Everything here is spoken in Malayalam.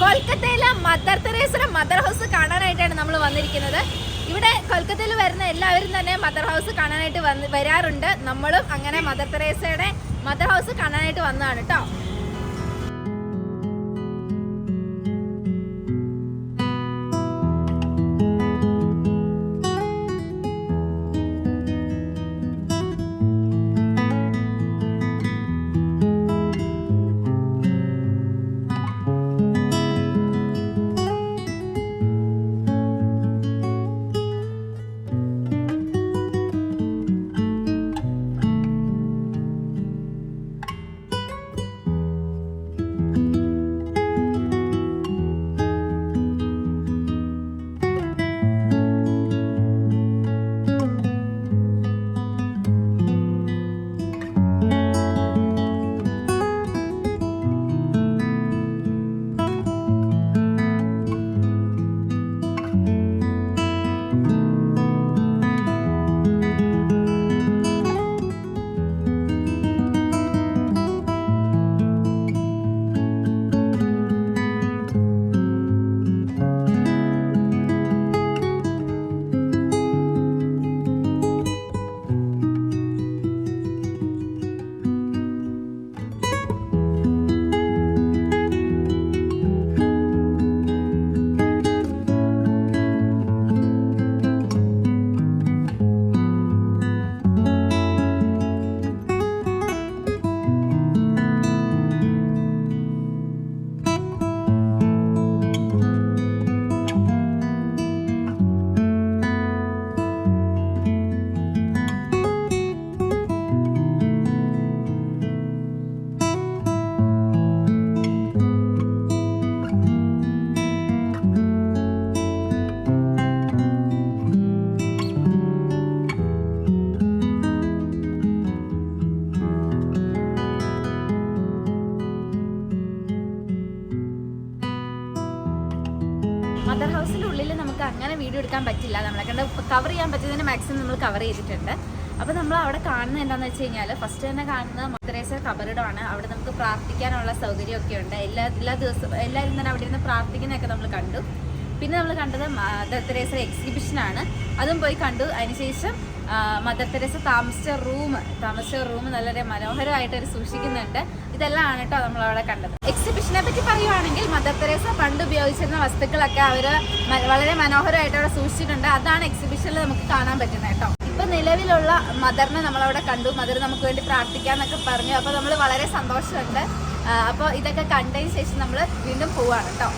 കൊൽക്കത്തയിലെ മദർ തെരേസയുടെ മദർ ഹൗസ് കാണാനായിട്ടാണ് നമ്മൾ വന്നിരിക്കുന്നത്. ഇവിടെ കൊൽക്കത്തയിൽ വരുന്ന എല്ലാവരും തന്നെ മദർ ഹൗസ് കാണാനായിട്ട് വരാറുണ്ട്. നമ്മളും അങ്ങനെ മദർ തെരേസയുടെ മദർ ഹൗസ് കാണാനായിട്ട് വന്നതാണ് കേട്ടോ മദർ ഹൗസിന്റെ ഉള്ളിൽ നമുക്ക് അങ്ങനെ വീഡിയോ എടുക്കാൻ പറ്റില്ല. നമ്മളെ കണ്ട് കവർ ചെയ്യാൻ പറ്റുന്നതിന് മാക്സിമം നമ്മൾ കവർ ചെയ്തിട്ടുണ്ട്. അപ്പോൾ നമ്മൾ അവിടെ കാണുന്നത് എന്താണെന്ന് വെച്ച് കഴിഞ്ഞാൽ ഫസ്റ്റ് തന്നെ കാണുന്നത് മദ്രേസ കബറിടമാണ്. അവിടെ നമുക്ക് പ്രാർത്ഥിക്കാനുള്ള സൗകര്യമൊക്കെ ഉണ്ട്. എല്ലാ എല്ലാ ദിവസവും എല്ലാവരും തന്നെ അവിടെ ഇരുന്ന് പ്രാർത്ഥിക്കുന്നതൊക്കെ നമ്മൾ കണ്ടു. പിന്നെ നമ്മൾ കണ്ടത് മദർ തെരേസ എക്സിബിഷനാണ് അതും പോയി കണ്ടു. അതിനുശേഷം മദർ തെരേസ താമസിച്ച റൂം താമസിച്ച റൂം വളരെ മനോഹരമായിട്ട് അവർ സൂക്ഷിക്കുന്നുണ്ട്. ഇതെല്ലാം ആണ് കേട്ടോ നമ്മൾ അവിടെ കണ്ടത്. എക്സിബിഷനെ പറ്റി പറയുവാണെങ്കിൽ മദർ തെരേസ പണ്ട് ഉപയോഗിച്ചിരുന്ന വസ്തുക്കളൊക്കെ അവർ വളരെ മനോഹരമായിട്ട് അവിടെ സൂക്ഷിച്ചിട്ടുണ്ട്. അതാണ് എക്സിബിഷനിൽ നമുക്ക് കാണാൻ പറ്റുന്നത് കേട്ടോ ഇപ്പൊ നിലവിലുള്ള മദറിനെ നമ്മളവിടെ കണ്ടു. മദർ നമുക്ക് വേണ്ടി പ്രാർത്ഥിക്കാന്നൊക്കെ പറഞ്ഞു. അപ്പൊ നമ്മൾ വളരെ സന്തോഷമുണ്ട്. അപ്പോൾ ഇതൊക്കെ കണ്ടതിന് ശേഷം നമ്മൾ വീണ്ടും പോവാണ് കേട്ടോ